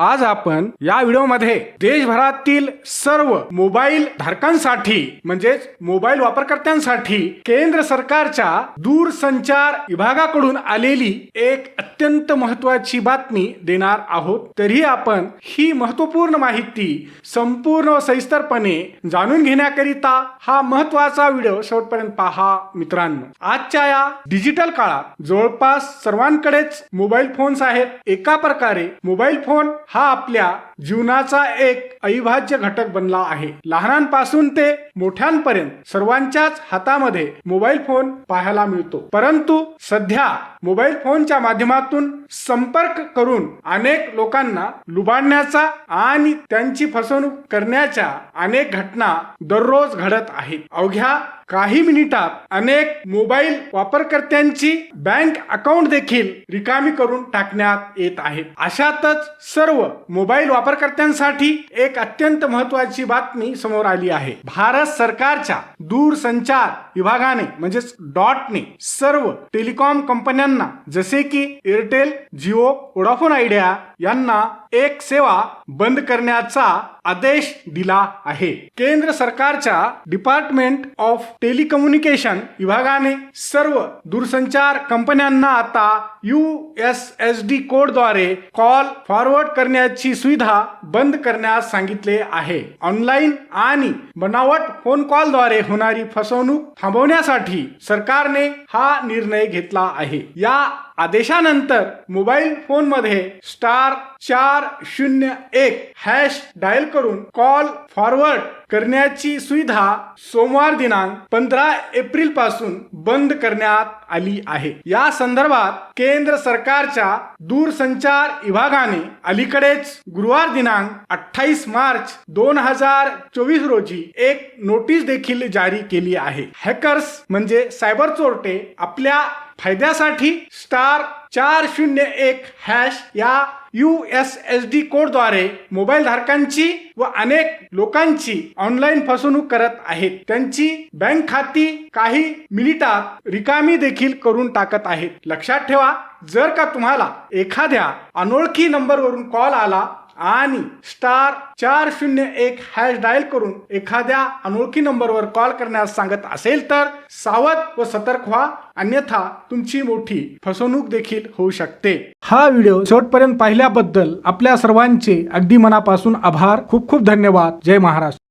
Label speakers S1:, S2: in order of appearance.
S1: आज आपण या व्हिडिओमध्ये देशभरातील सर्व मोबाईल धारकांसाठी म्हणजेच मोबाईल वापरकर्त्यांसाठी केंद्र सरकारच्या दूरसंचार विभागाकडून आलेली एक अत्यंत महत्वाची बातमी देणार आहोत. तरी आपण ही महत्त्वपूर्ण माहिती संपूर्ण व सविस्तरपणे जाणून घेण्याकरिता हा महत्त्वाचा व्हिडिओ शेवटपर्यंत पहा मित्रांनो. आजच्या या डिजिटल काळात जवळपास सर्वांकडेच मोबाईल फोन्स आहेत. एका प्रकारे मोबाईल फोन हा आपल्या जीवनाचा एक अविभाज्य घटक बनला आहे. लहानांपासून ते मोठ्यांपर्यंत सर्वांच्याच हातामध्ये मोबाईल फोन पाहायला मिळतो. परंतु सध्या मोबाईल फोनच्या माध्यमातून संपर्क करून अनेक लोकांना लुबाडण्याचा आणि त्यांची फसवणूक करण्याच्या अनेक घटना दररोज घडत आहेत. अवघ्या काही मिनिटात अनेक मोबाईल वापरकर्त्यांची बँक अकाउंट देखील रिकामी करून टाकण्यात येत आहेत अशातच सर्व मोबाईल वापर वापरकर्त्यांसाठी एक अत्यंत महत्वाची बातमी समोर आली आहे. भारत सरकारच्या दूरसंचार विभागाने म्हणजेच डॉटने सर्व टेलिकॉम कंपन्यांना जसे की एअरटेल जिओ वोडाफोन आयडिया यांना एक सेवा बंद करण्याचा आदेश दिला आहे. केंद्र सरकारच्या डिपार्टमेंट ऑफ टेलिकम्युनिकेशन विभागाने सर्व दूरसंचार कंपन्यांना आता यू एस एस डी कोडद्वारे कॉल फॉरवर्ड करण्याची सुविधा बंद करण्यास सांगितले आहे. ऑनलाईन आणि बनावट फोन कॉलद्वारे होणारी फसवणूक थांबवण्यासाठी सरकारने हा निर्णय घेतला आहे. या आदेशानंतर मोबाईल फोनमध्ये स्टार चार चार शून्य एक. हॅश डायल करून कॉल फॉरवर्ड करण्याची सुविधा सोमवार दिनांक पंधरा एप्रिलपासून बंद करण्यात आली आहे. या संदर्भात केंद्र सरकारच्या दूरसंचार विभागाने अलीकडेच गुरुवार दिनांक अठ्ठावीस मार्च दोन हजार चोवीस रोजी एक नोटीस देखील जारी केली आहे. हॅकर्स म्हणजे सायबर चोरटे आपल्या फायद्यासाठी स्टार चार शून्य एक हॅश या यू एस एस डी कोडद्वारे मोबाईल धारकांची व अनेक लोकांची ऑनलाईन फसवणूक करत आहेत. त्यांची बँक खाती काही मिनिटात रिकामी देखील करून टाकत आहेत. लक्षात ठेवा जर का तुम्हाला एखाद्या अनोळखी नंबरवरून कॉल आला आणि स्टार चार शून्य एक हॅश डायल करून एखाद्या अनोळखी नंबरवर कॉल करण्यास सांगत असेल तर सावध व सतर्क व्हा. अन्यथा तुमची मोठी फसवणूक देखील होऊ शकते. हा व्हिडिओ शेवटपर्यंत पाहिल्याबद्दल आपल्या सर्वांचे अगदी मनापासून आभार. खूप खूप धन्यवाद. जय महाराष्ट्र.